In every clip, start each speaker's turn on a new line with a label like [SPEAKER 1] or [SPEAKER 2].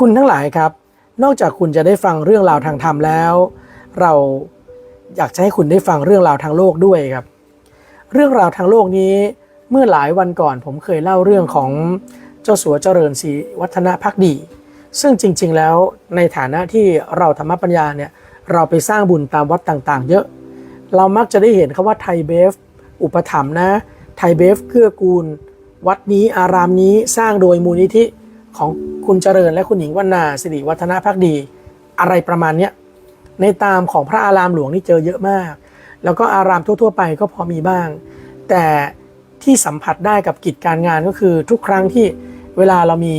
[SPEAKER 1] คุณทั้งหลายครับ นอกจากคุณจะได้ฟังเรื่องราวทางธรรมแล้ว เราอยากจะให้คุณได้ฟังเรื่องราวทางโลกด้วยครับ เรื่องราวทางโลกนี้เมื่อหลายวันก่อนผมเคยเล่าเรื่องของเจ้าสัวเจริญศรีวัฒนพักดี ซึ่งจริง ๆ แล้วในฐานะที่เราธรรมปัญญาเนี่ยเราไปสร้างบุญตามวัดต่างๆ เยอะ เรามักจะได้เห็นคำว่าไทยเบฟ อุปถัมภ์นะ ไทยเบฟเกื้อกูล วัดนี้อารามนี้สร้างโดยมูลนิธิ ของคุณเจริญและคุณหญิงวรรณาสิริวัฒนาพักดี อะไรประมาณเนี้ยในตามของพระอารามหลวงนี่เจอเยอะมาก แล้วก็อารามทั่ว ๆ ไปก็พอมีบ้าง แต่ที่สัมผัสได้กับกิจการงานก็คือทุกครั้งที่เวลาเรามี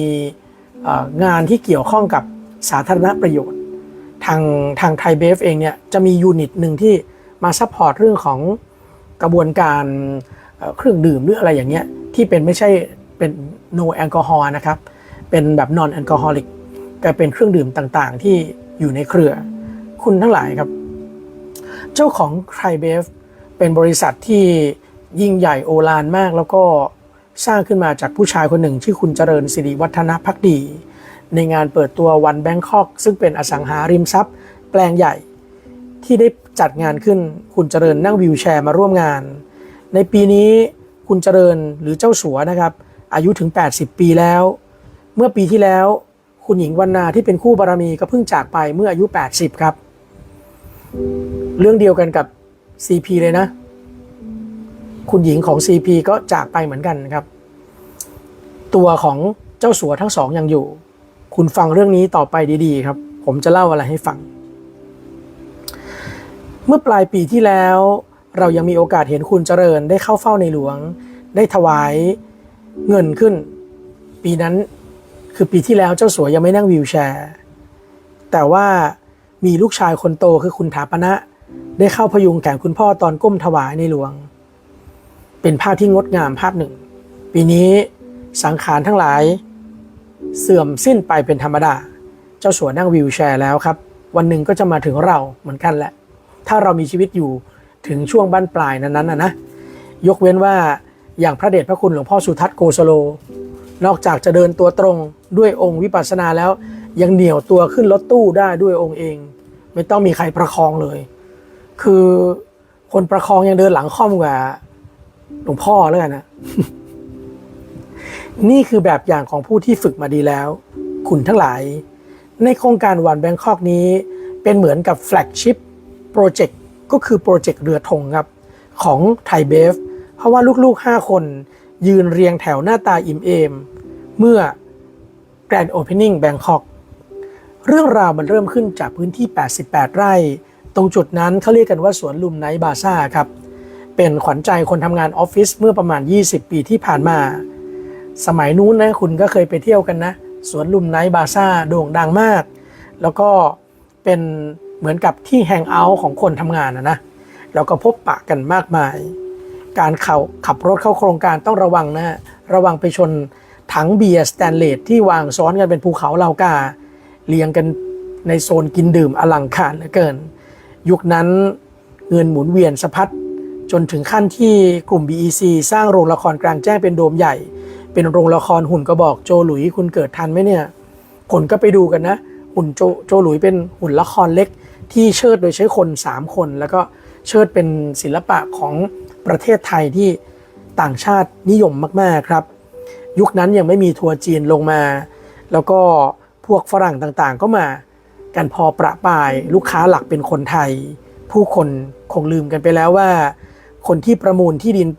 [SPEAKER 1] งานที่เกี่ยวข้องกับสาธารณประโยชน์ ทางทางไทยเบฟเองเนี่ยจะมียูนิตหนึ่งที่มาซัพพอร์ตเรื่องของกระบวนการเอ่อเครื่องดื่มหรืออะไรอย่างเงี้ยที่เป็นไม่ใช่เป็น no แอลกอฮอล์นะครับ เป็นแบบ non alcoholic ก็เป็นเครื่องดื่มต่างๆ ที่อยู่ในเครือ คุณทั้งหลายครับ เจ้าของไทยเบฟเป็นบริษัทที่ยิ่งใหญ่โอฬารมาก แล้วก็สร้างขึ้นมาจากผู้ชายคนหนึ่งชื่อคุณเจริญสิริวัฒนพักดี ในงานเปิดตัววันแบงคอกซึ่งเป็นอสังหาริมทรัพย์ แปลงใหญ่ที่ได้จัดงานขึ้นคุณเจริญนั่งวิวแชร์มาร่วมงาน ในปีนี้คุณเจริญหรือเจ้าสัวนะครับ อายุถึง 80 ปีแล้ว เมื่อปีที่แล้ว คุณหญิงวรรณาที่เป็นคู่บารมีก็เพิ่งจากไปเมื่ออายุ 80 ครับ เรื่องเดียวกันกับ CP เลยนะ คุณหญิงของ CP ก็จากไปเหมือนกันครับ ตัวของเจ้าสัวทั้งสองยังอยู่ คุณฟังเรื่องนี้ต่อไปดีๆ ครับ ผมจะเล่าอะไรให้ฟัง เมื่อปลายปีที่แล้ว เรายังมีโอกาสเห็นคุณเจริญได้เข้าเฝ้าในหลวง ได้ถวายเงินขึ้น ปีนั้น คือปีที่แล้วเจ้าสัวยังไม่นั่งวีลแชร์ แต่ว่ามีลูกชายคนโตคือคุณถาปณะได้เข้าพยุงแขนคุณพ่อตอนก้มถวายในหลวง เป็นภาพที่งดงามภาพหนึ่ง ปีนี้สังขารทั้งหลาย เสื่อมสิ้นไปเป็นธรรมดา เจ้าสัวนั่งวีลแชร์แล้วครับ วันหนึ่งก็จะมาถึงเราเหมือนกันแหละ ถ้าเรามีชีวิตอยู่ถึงช่วงบั้นปลายนั้นๆนะนะยกเว้นว่าอย่างพระเดชพระคุณหลวงพ่อสุทัศน์โกสโล นอกจากจะเดินตัวตรง ด้วยองค์วิปัสสนาแล้ว ยังเหนี่ยวตัวขึ้นรถตู้ได้ด้วยองค์เอง ไม่ต้องมีใครประคองเลย คือคนประคองยังเดินหลังค่อมกว่าหลวงพ่อเลยนะ นี่คือแบบอย่างของผู้ที่ฝึกมาดีแล้ว คุณทั้งหลาย ในโครงการวันแบงคอกนี้ เป็นเหมือนกับแฟลกชิพโปรเจกต์ก็คือโปรเจกต์เรือธงครับ ของไทยเบฟเพราะว่าลูกๆ 5 คน ยืนเรียงแถวหน้าตาอิ่มเอม เมื่อ Grand Opening Bangkok เรื่องราวมันเริ่มขึ้นจากพื้นที่ 88 ไร่ ตรงจุดนั้นเขาเรียกกันว่าสวนลุมไนบาซ่าครับ เป็นขวัญใจคนทำงานออฟฟิศเมื่อประมาณ 20 ปีที่ผ่านมา สมัยนู้นนะคุณก็เคยไปเที่ยวกันนะ สวนลุมไนบาซ่าโด่งดังมาก แล้วก็เป็นเหมือนกับที่แฮงเอาท์ของคนทำงานนะนะแล้วก็พบปะกันมากมาย การเขาขับรถเข้าโครงการต้องระวังนะ ระวังไปชน ถังเบียร์สแตนเลสที่วางซ้อนกันเป็นภูเขาเหลากาเรียงกันในโซนกินดื่มอลังการเหลือเกิน ยุคนั้นเงินหมุนเวียนสะพัดจนถึงขั้นที่กลุ่ม BEC สร้างโรงละครกลางแจ้งเป็นโดมใหญ่ เป็นโรงละครหุ่นกระบอกโจหลุยคุณเกิดทันไหมเนี่ยคนก็ไปดูกันนะ หุ่นโจโจหลุยเป็นหุ่นละครเล็กที่เชิดโดยใช้คน 3 คน แล้วก็เชิดเป็นศิลปะของประเทศไทยที่ต่างชาตินิยมมาก ๆ ครับ ยุคนั้นยังไม่มีทัวร์จีนลงมา แล้วก็พวกฝรั่งต่างๆ ก็มากันพอประปายลูกค้าหลักเป็นคนไทย ผู้คนคงลืมกันไปแล้วว่า คนที่ประมูลที่ดิน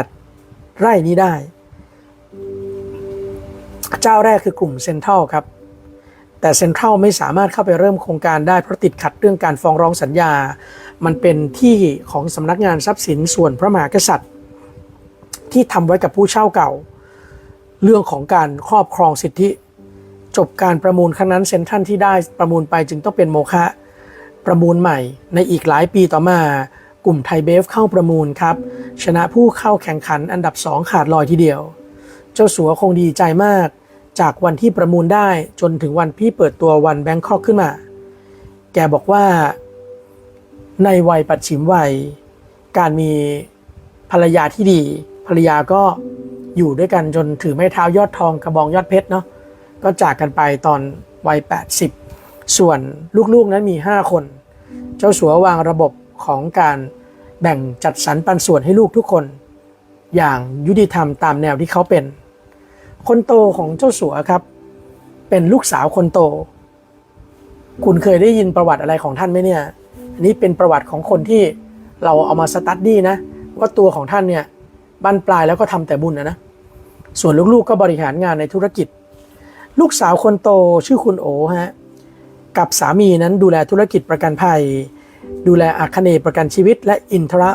[SPEAKER 1] 88 ไร่นี้ได้ เจ้าแรกคือกลุ่มเซ็นทรัลครับ แต่เซ็นทรัลไม่สามารถเข้าไปเริ่มโครงการได้เพราะติดขัดเรื่องการฟ้องร้องสัญญา มันเป็นที่ของสำนักงานทรัพย์สินส่วนพระมหากษัตริย์ ที่ทำไว้กับผู้เช่าเก่า เรื่องของการครอบครองสิทธิ จบการประมูลครั้งนั้นเซ็นทรัลที่ได้ประมูลไปจึงต้องเป็นโมฆะประมูลใหม่ ในอีกหลายปีต่อมากลุ่มไทยเบฟเข้าประมูลครับ ชนะผู้เข้าแข่งขันอันดับ2ขาดลอยทีเดียว เจ้าสัวคงดีใจมาก จากวันที่ประมูลได้จนถึงวันพี่เปิดตัววันแบงคอกขึ้นมา แกบอกว่า ในวัยปัจฉิมวัย การมีภรรยาที่ดี ภรรยาก็ อยู่ด้วยกันจนถือไม้เท้ายอดทองกระบองยอดเพชรเนาะก็จากกันไปตอนวัย 80 ส่วนลูกๆนั้นมี 5 คน เจ้าสัววางระบบของการแบ่งจัดสรรปันส่วนให้ลูกทุกคน อย่างยุติธรรมตามแนวที่เขาเป็น คนโตของเจ้าสัวครับ เป็นลูกสาวคนโต คุณเคยได้ยินประวัติอะไรของท่านไหมเนี่ยอันนี้เป็นประวัติของคนที่เราเอามาสตัดดี้นะว่าตัวของท่านเนี่ย บั้นปลายแล้วก็ทำแต่บุญนะนะ ส่วนลูกๆก็บริหารงานในธุรกิจ ลูกสาวคนโตชื่อคุณโอฮะ กับสามีนั้นดูแลธุรกิจประกันภัย ดูแลอาคเนยประกันชีวิต และอินทระ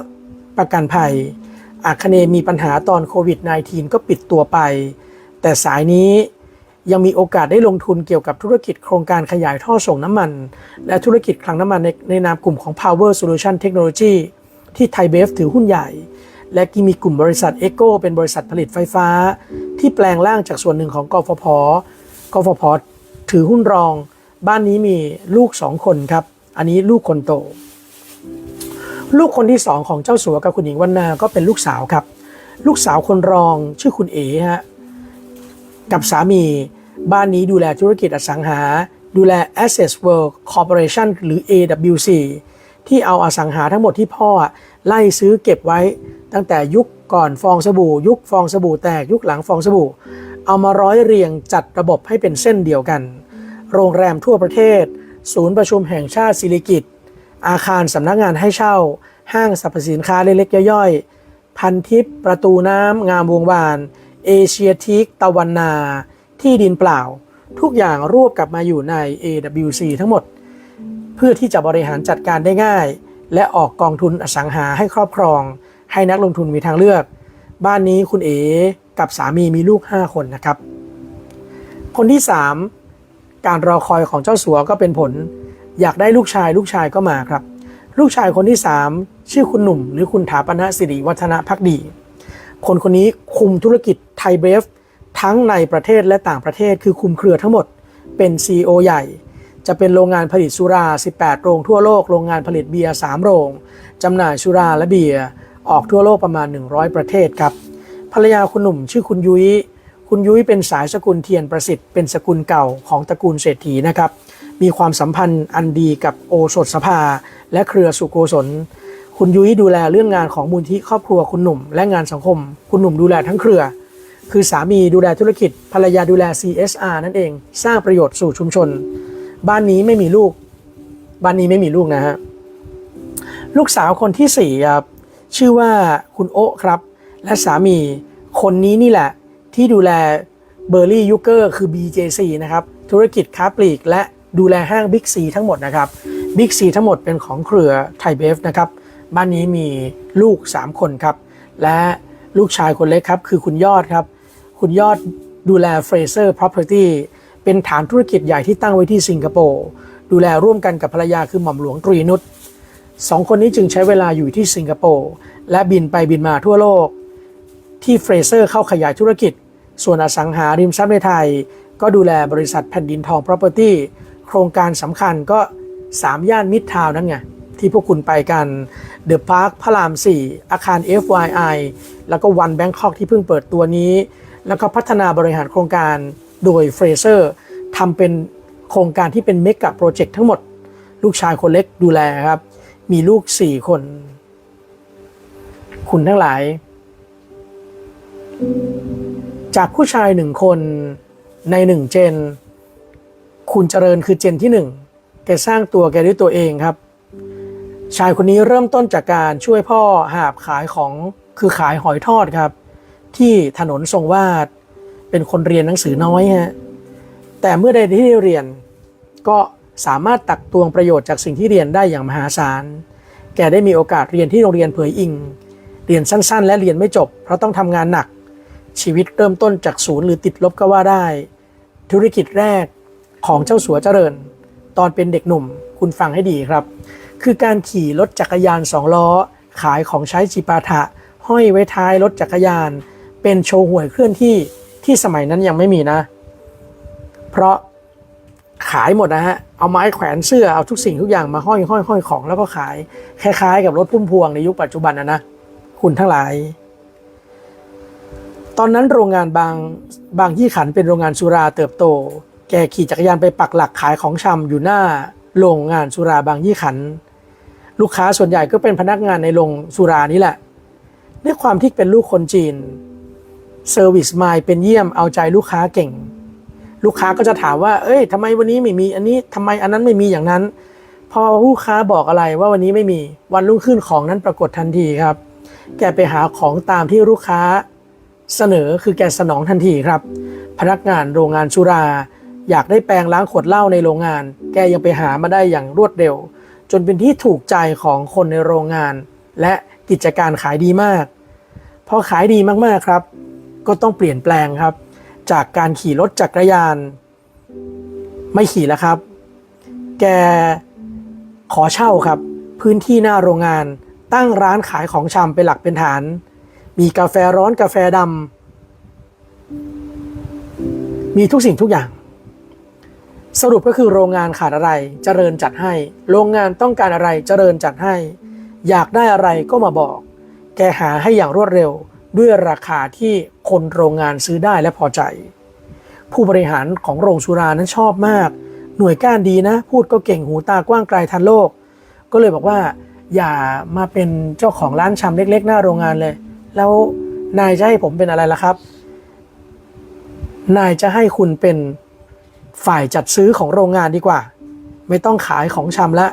[SPEAKER 1] ประกันภัย อาคเนยมีปัญหาตอนโควิด -19 ก็ปิดตัวไป แต่สายนี้ยังมีโอกาสได้ลงทุนเกี่ยวกับธุรกิจโครงการขยายท่อส่งน้ำมัน และธุรกิจคลังน้ำมันในในนามกลุ่มของ Power Solution Technology ที่ไทยเบฟถือหุ้นใหญ่ และก็มีกลุ่มบริษัทเอโกเป็นบริษัทผลิตไฟฟ้า ที่แปลงร่างจากส่วนหนึ่งของกฟผกฟผถือหุ้นรอง บ้านนี้มีลูกสองคนครับ อันนี้ลูกคนโต ลูกคนที่สองของเจ้าสัวกับคุณหญิงวรรณาก็เป็นลูกสาวครับ ลูกสาวคนรองชื่อคุณเอ๋ฮะกับสามีบ้านนี้ดูแลธุรกิจอสังหา ดูแล Asset World Corporation หรือ AWC ที่เอาอสังหาทั้งหมดที่พ่อไล่ซื้อเก็บไว้ ตั้งแต่ยุคก่อนฟองสบู่ ยุคฟองสบู่แตกยุคหลังฟองสบู่ เอามาร้อยเรียงจัดระบบให้เป็นเส้นเดียวกัน โรงแรมทั่วประเทศ ศูนย์ประชุมแห่งชาติศิริกิตอาคารสำนักงานให้เช่า ห้างสรรพสินค้าเล็กๆย่อยๆ พันทิปประตูน้ำงามวงวาน เอเชียทิกตะวันนา ที่ดินเปล่า ทุกอย่างรวบกลับมาอยู่ใน AWC ทั้งหมด เพื่อที่จะบริหารจัดการได้ง่าย และออกกองทุนอสังหาให้ครอบครอง ให้นักลงทุนมีทางเลือก บ้านนี้คุณเอ๋กับสามีมีลูก 5 คนนะครับ คนที่ 3 การรอคอยของเจ้าสัวก็เป็นผล อยากได้ลูกชายลูกชายก็มาครับ ลูกชายคนที่ 3 ชื่อคุณหนุ่ม หรือคุณถาปณะสิริวัฒนพักดี คนคนนี้คุมธุรกิจไทยเบฟทั้งในประเทศและต่างประเทศคือคุมเครือทั้งหมดเป็น CEO ใหญ่ จะเป็นโรงงานผลิตสุรา 18 โรงทั่วโลก โรงงานผลิตเบียร์ 3 โรง จำหน่ายสุราและเบียร์ ออกทั่วโลกประมาณ 100 ประเทศครับ ภรรยาคุณหนุ่มชื่อคุณยุ้ย คุณยุ้ยเป็นสายสกุลเทียนประสิทธิ์เป็นสกุลเก่าของตระกูลเศรษฐีนะครับ มีความสัมพันธ์อันดีกับโอสถสภา และเครือสุโกศล คุณยุ้ยดูแลเรื่องงานของมูลที่ครอบครัวคุณหนุ่ม และงานสังคม คุณหนุ่มดูแลทั้งเครือ คือสามีดูแลธุรกิจ ภรรยาดูแล CSR นั่นเอง สร้างประโยชน์สู่ชุมชน บ้านนี้ไม่มีลูก บ้านนี้ไม่มีลูกนะฮะ ลูกสาวคนที่สี่ครับ ชื่อว่าคุณโอครับ และสามีคนนี้นี่แหละ ที่ดูแลเบอร์รี่ยูเกอร์คือ BJC นะครับ ธุรกิจค้าปลีก และดูแลห้าง Big C ทั้งหมดนะครับ Big C ทั้งหมดเป็นของเครือไทยเบฟนะครับ บ้านนี้มีลูก 3 คนครับ และลูกชายคนเล็กครับ คือคุณยอดครับ คุณยอดดูแล Fraser Property เป็นฐานธุรกิจใหญ่ที่ตั้งไว้ที่สิงคโปร์ ดูแลร่วมกันกับภรรยาคือหม่อมหลวงตรีนุช สองคนนี้จึงใช้เวลาอยู่ที่สิงคโปร์และบินไปบินมาทั่วโลก ที่เฟรเซอร์เข้าขยายธุรกิจ ส่วนอสังหาริมทรัพย์ในไทย ก็ดูแลบริษัทแผ่นดินทอง Property โครงการสำคัญก็ 3 ย่านมิดทาวน์นั่นไง ที่พวกคุณไปกันเดอะพาร์คพระราม 4 อาคาร FYI แล้วก็วันแบงคอกที่เพิ่งเปิดตัวนี้ แล้วก็พัฒนาบริหารโครงการโดยเฟรเซอร์ทำเป็นโครงการที่เป็นเมกะโปรเจกต์ทั้งหมด ลูกชายคนเล็กดูแลครับ มีลูก4คน คุณทั้งหลาย จากผู้ชายหนึ่งคนในหนึ่งเจน คุณเจริญคือเจนที่หนึ่งแกสร้างตัวแกด้วยตัวเองครับ ชายคนนี้เริ่มต้นจากการช่วยพ่อหาบขายของคือขายหอยทอดครับ ที่ถนนทรงวาดเป็นคนเรียนหนังสือน้อยฮะแต่เมื่อใดที่เรียนก็ สามารถตักตวงประโยชน์จากสิ่งที่เรียนได้อย่างมหาศาล แกได้มีโอกาสเรียนที่โรงเรียนเผยอิง เรียนสั้นๆ และเรียนไม่จบ เพราะต้องทำงานหนัก ชีวิตเริ่มต้นจากศูนย์หรือติดลบก็ว่าได้ ธุรกิจแรกของเจ้าสัวเจริญ ตอนเป็นเด็กหนุ่มคุณฟังให้ดีครับ คือการขี่รถจักรยานสองล้อ ขายของใช้จิปาถะ ห้อยไว้ท้ายรถจักรยาน เป็นโชว์หวยเคลื่อนที่ที่สมัยนั้นยังไม่มีนะ เพราะ ขายหมดนะฮะ เอาไม้แขวนเสื้อ เอาทุกสิ่งทุกอย่างมาห้อยห้อยห้อยของแล้วก็ขาย คล้ายๆ กับรถพุ่มพวงในยุคปัจจุบันนะนะ คุณทั้งหลาย ตอนนั้นโรงงานบางบางยี่ขันเป็นโรงงานสุราเติบโต แกขี่จักรยานไปปักหลักขายของชำอยู่หน้าโรงงานสุราบางยี่ขัน ลูกค้าส่วนใหญ่ก็เป็นพนักงานในโรงสุรานี่แหละ ด้วยความที่เป็นลูกคนจีนเซอร์วิสไมายเป็นเยี่ยมเอาใจลูกค้าเก่ง ลูกค้าก็จะถามว่า เอ้ยทำไมวันนี้ไม่มีอันนี้ทำไมอันนั้นไม่มีอย่างนั้น พอลูกค้าบอกอะไรว่าวันนี้ไม่มีวันรุ่งขึ้นของนั้นปรากฏทันทีครับ แกไปหาของตามที่ลูกค้าเสนอคือแกสนองทันทีครับ พนักงานโรงงานสุรา อยากได้แปรงล้างขวดเหล้าในโรงงาน แกยังไปหามาได้อย่างรวดเร็ว จนเป็นที่ถูกใจของคนในโรงงาน และกิจการขายดีมาก พอขายดีมากๆครับ ก็ต้องเปลี่ยนแปลงครับ จากการขี่รถจักรยาน ไม่ขี่แล้วครับ แกขอเช่าครับ พื้นที่หน้าโรงงานตั้งร้านขายของชำเป็นหลักเป็นฐาน มีกาแฟร้อนกาแฟดำมีทุกสิ่งทุกอย่าง สรุปก็คือโรงงานขาดอะไรเจริญจัดให้ โรงงานต้องการอะไรเจริญจัดให้ อยากได้อะไรก็มาบอก แกหาให้อย่างรวดเร็ว ด้วยราคาที่คนโรงงานซื้อได้และพอใจ ผู้บริหารของโรงสุรานั้นชอบมาก หน่วยก้านดีนะ พูดก็เก่งหูตากว้างไกลทันโลก ก็เลยบอกว่า อย่ามาเป็นเจ้าของร้านชำเล็ก ๆ หน้าโรงงานเลย แล้วนายจะให้ผมเป็นอะไรล่ะครับ นายจะให้คุณเป็นฝ่ายจัดซื้อของโรงงานดีกว่า ไม่ต้องขายของชำละ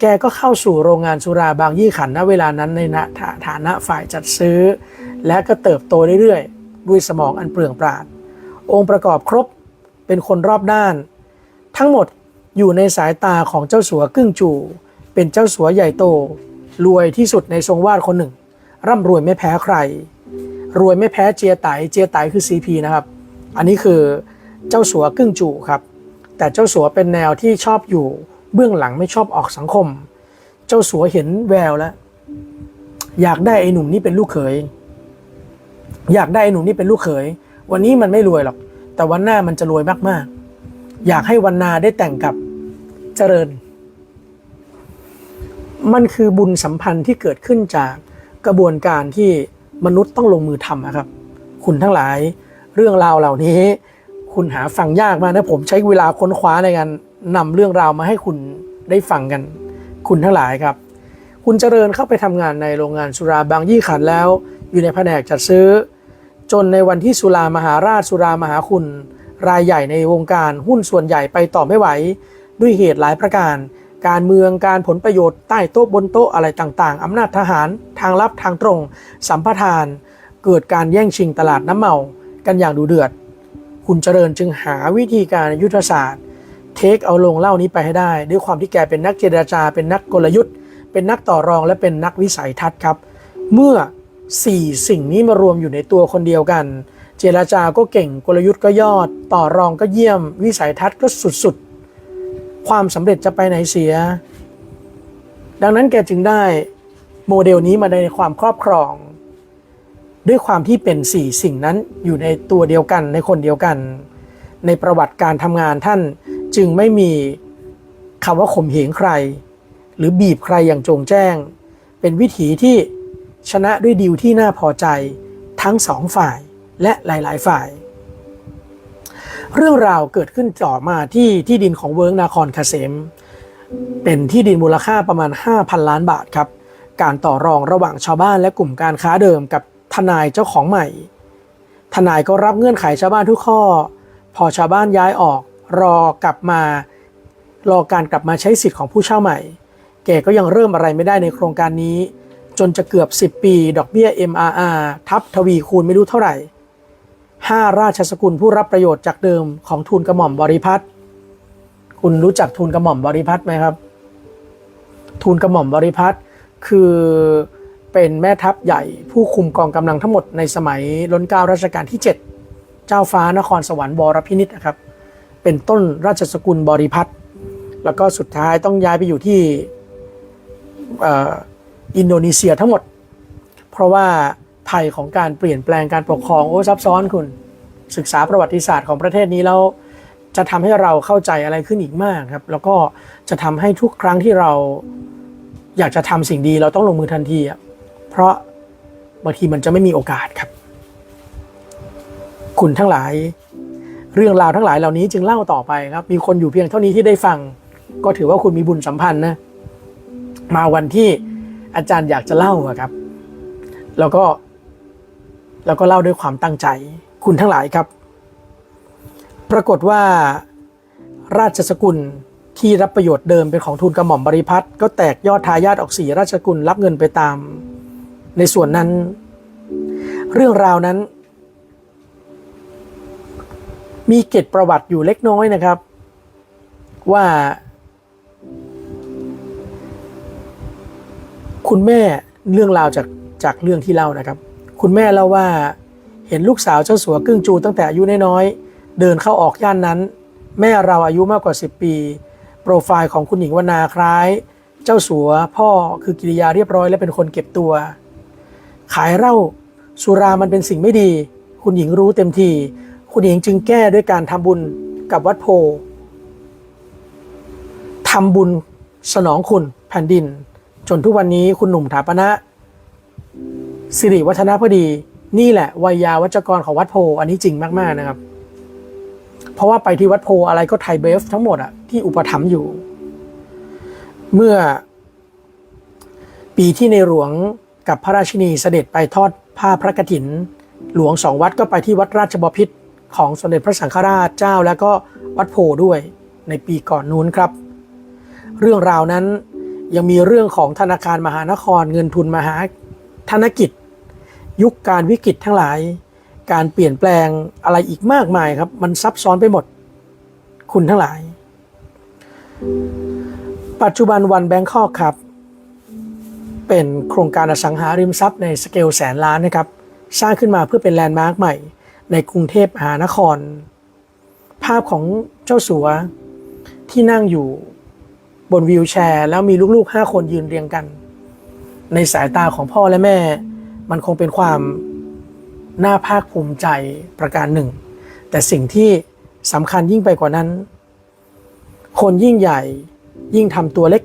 [SPEAKER 1] แกก็เข้าสู่โรงงานสุราบางยี่ขันณเวลานั้นในฐานะฝ่ายจัดซื้อ และก็เติบโตเรื่อยๆ ด้วยสมองอันเปลืองปราด องค์ประกอบครบเป็นคนรอบด้าน ทั้งหมดอยู่ในสายตาของเจ้าสัวกึ้งจูเป็นเจ้าสัวใหญ่โต รวยที่สุดในทรงวาดคนหนึ่ง ร่ำรวยไม่แพ้ใคร รวยไม่แพ้เจียไตเจียไตคือ CP นะครับ อันนี้คือเจ้าสัวกึ้งจูครับ แต่เจ้าสัวเป็นแนวที่ชอบอยู่ เบื้องหลังไม่ชอบออกสังคม เจ้าสัวเห็นแววแล้ว อยากได้ไอ้หนุ่มนี่เป็นลูกเขย อยากได้ไอ้หนุ่มนี่เป็นลูกเขย วันนี้มันไม่รวยหรอก แต่วันหน้ามันจะรวยมากๆ อยากให้วันนาได้แต่งกับเจริญ มันคือบุญสัมพันธ์ที่เกิดขึ้นจากกระบวนการที่มนุษย์ต้องลงมือทำนะครับ คุณทั้งหลายเรื่องราวเหล่านี้ คุณหาฟังยากมากนะผมใช้เวลาค้นคว้าในการ นำเรื่องราวมาให้คุณได้ฟังกัน คุณทั้งหลายครับ คุณเจริญเข้าไปทำงานในโรงงานสุราบางยี่ขันแล้ว อยู่ในแผนกจัดซื้อ จนในวันที่สุรามหาราชสุรามหาคุณ รายใหญ่ในวงการหุ้นส่วนใหญ่ไปต่อไม่ไหว ด้วยเหตุหลายประการ การเมืองการผลประโยชน์ใต้โต๊ะบนโต๊ะอะไรต่างๆอำนาจทหาร ทางลับทางตรง สัมปทาน เกิดการแย่งชิงตลาดน้ำเมา กันอย่างดูเดือด คุณเจริญจึงหาวิธีการยุทธศาสตร์ เทคเอาลงเล่านี้ไปให้ได้ ด้วยความที่แกเป็นนักเจรจา เป็นนักกลยุทธ์ เป็นนักต่อรองและเป็นนักวิสัยทัศน์ครับ เมื่อ 4 สิ่งนี้มารวมอยู่ในตัวคนเดียวกัน เจรจาก็เก่งกลยุทธ์ก็ยอด ต่อรองก็เยี่ยม วิสัยทัศน์ก็สุดๆ ความสำเร็จจะไปไหนเสีย ดังนั้นแกจึงได้โมเดลนี้มาในความครอบครอง ด้วยความที่เป็น 4 สิ่งนั้นอยู่ในตัวเดียวกันในคนเดียวกัน ในประวัติการทำงานท่าน จึงไม่มีคำว่าข่มเหงใคร หรือบีบใครอย่างจงแจ้ง เป็นวิถีที่ชนะด้วยดีลที่น่าพอใจทั้งสองฝ่ายและหลาย ๆ ฝ่าย เรื่องราวเกิดขึ้นต่อมาที่ที่ดินของเวิร์กนาครคาเซมเป็นที่ดินมูลค่าประมาณ 5,000 ล้านบาทครับ การต่อรองระหว่างชาวบ้านและกลุ่มการค้าเดิมกับทนายเจ้าของใหม่ ทนายก็รับเงื่อนไขชาวบ้านทุกข้อ พอชาวบ้านย้ายออก รอกลับมารอการกลับมาใช้สิทธิ์ของผู้เช่าใหม่ แกก็ยังเริ่มอะไรไม่ได้ในโครงการนี้ จนจะเกือบ 10 ปี ดอกเบี้ย MRR ทับทวีคูณไม่รู้เท่าไหร่ 5 ราชสกุลผู้รับประโยชน์จากเดิมของทูลกระหม่อมบริพัตรคุณรู้จักทูลกระหม่อมบริพัตรไหมครับทูลกระหม่อมบริพัตรคือเป็นแม่ทัพใหญ่ผู้คุมกองกำลังทั้งหมดในสมัยรัชการัชกาลที่ 7 เจ้าฟ้านครสวรรค์บรพินิษนะครับ เป็นต้นราชสกุลบริพัตรแล้วก็สุดท้ายต้องย้ายไปอยู่ที่อินโดนีเซียทั้งหมด เพราะว่าภัยของการเปลี่ยนแปลงการปกครองโอ้ซับซ้อนคุณ ศึกษาประวัติศาสตร์ของประเทศนี้แล้วจะทำให้เราเข้าใจอะไรขึ้นอีกมากครับ แล้วก็จะทำให้ทุกครั้งที่เราอยากจะทำสิ่งดีเราต้องลงมือทันทีอะเพราะบางทีมันจะไม่มีโอกาสครับ คุณทั้งหลาย เรื่องราวทั้งหลายเหล่านี้จึงเล่าต่อไปครับ มีคนอยู่เพียงเท่านี้ที่ได้ฟัง ก็ถือว่าคุณมีบุญสัมพันธ์นะ มาวันที่อาจารย์อยากจะเล่าครับ แล้วก็แล้วก็เล่าด้วยความตั้งใจ คุณทั้งหลายครับ ปรากฏว่าราชสกุลที่รับประโยชน์เดิมเป็นของทูลกระหม่อมบริพัตรก็แตกยอดทายาทออกสี่ราชสกุลรับเงินไปตาม ในส่วนนั้น เรื่องราวนั้น มีเกร็ดประวัติอยู่เล็กน้อยนะครับ ว่า คุณแม่เรื่องราวจากจากเรื่องที่เล่านะครับ คุณแม่เล่าว่าเห็นลูกสาวเจ้าสัวกึ้งจูตั้งแต่อายุน้อยๆเดินเข้าออกย่านนั้น แม่เราอายุมากกว่า 10 ปี โปรไฟล์ของคุณหญิงวนาคล้าย เจ้าสัวพ่อคือกิริยาเรียบร้อยและเป็นคนเก็บตัว ขายเหล้าสุรามันเป็นสิ่งไม่ดี คุณหญิงรู้เต็มที คุณหญิงจึงแก้ด้วยการทำบุญกับวัดโพทำบุญสนองคุณแผ่นดิน จนทุกวันนี้คุณหนุ่มถาปณะสิริวัฒนพอดี นี่แหละวัยยาวัจกรของวัดโพ อันนี้จริงมากๆนะครับ เพราะว่าไปที่วัดโพอะไรก็ไทยเบฟทั้งหมดอะที่อุปถัมภ์อยู่ เมื่อ ปีที่ในหลวงกับพระราชินีเสด็จไปทอดผ้าพระกฐิน หลวงสองวัดก็ไปที่วัดราชบพิตร ของสมเด็จพระสังฆราชเจ้าแล้วก็วัดโพด้วยในปีก่อนนู้นครับ เรื่องราวนั้นยังมีเรื่องของธนาคารมหานครเงินทุนมหาธนกิจ ยุคการวิกฤตทั้งหลาย การเปลี่ยนแปลงอะไรอีกมากมายครับ มันซับซ้อนไปหมด คุณทั้งหลาย ปัจจุบันวันแบงคอกครับ เป็นโครงการอสังหาริมทรัพย์ในสเกลแสนล้านนะครับ สร้างขึ้นมาเพื่อเป็นแลนด์มาร์คใหม่ ในกรุงเทพมหานคร ภาพของเจ้าสัวที่นั่งอยู่บนวีลแชร์ แล้วมีลูกๆห้าคนยืนเรียงกัน ในสายตาของพ่อและแม่ มันคงเป็นความน่าภาคภูมิใจประการหนึ่ง แต่สิ่งที่สำคัญยิ่งไปกว่านั้น คนยิ่งใหญ่ยิ่งทำตัวเล็ก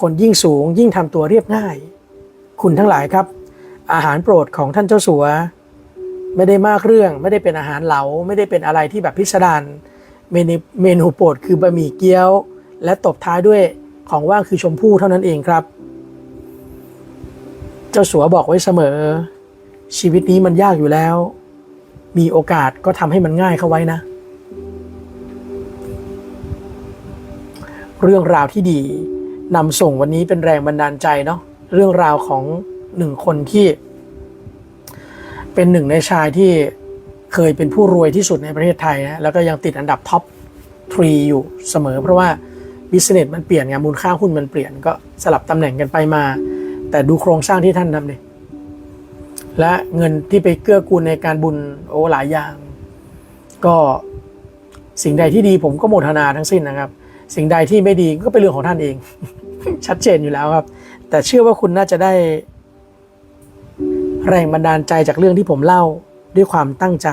[SPEAKER 1] คนยิ่งสูงยิ่งทำตัวเรียบง่าย คุณทั้งหลายครับ อาหารโปรดของท่านเจ้าสัว ไม่ได้มากเรื่อง ไม่ได้เป็นอาหารเหลา ไม่ได้เป็นอะไรที่แบบพิสดารเมนูเมนูโปรดคือบะหมี่เกี๊ยว และตบท้ายด้วยของว่างคือชมพู่เท่านั้นเองครับ เจ้าสัวบอกไว้เสมอ ชีวิตนี้มันยากอยู่แล้ว มีโอกาสก็ทำให้มันง่ายเข้าไว้นะ เรื่องราวที่ดีนำส่งวันนี้เป็นแรงบันดาลใจเนาะเรื่องราวของหนึ่งคนที่ เป็นหนึ่งในชายที่เคยเป็นผู้รวยที่สุดในประเทศไทยนะแล้วก็ยังติดอันดับท็อปทรีอยู่เสมอ เพราะว่าบิสเนสมันเปลี่ยนไงมูลค่าหุ้นมันเปลี่ยนก็สลับตำแหน่งกันไปมา แต่ดูโครงสร้างที่ท่านทำเลยและเงินที่ไปเกื้อกูลในการบุญโอ้หลายอย่าง ก็สิ่งใดที่ดีผมก็โมทนาทั้งสิ้นนะครับ สิ่งใดที่ไม่ดีก็เป็นเรื่องของท่านเอง ชัดเจนอยู่แล้วครับ แต่เชื่อว่าคุณน่าจะได้ แรงบันดาลใจจากเรื่องที่ผมเล่าด้วยความตั้งใจ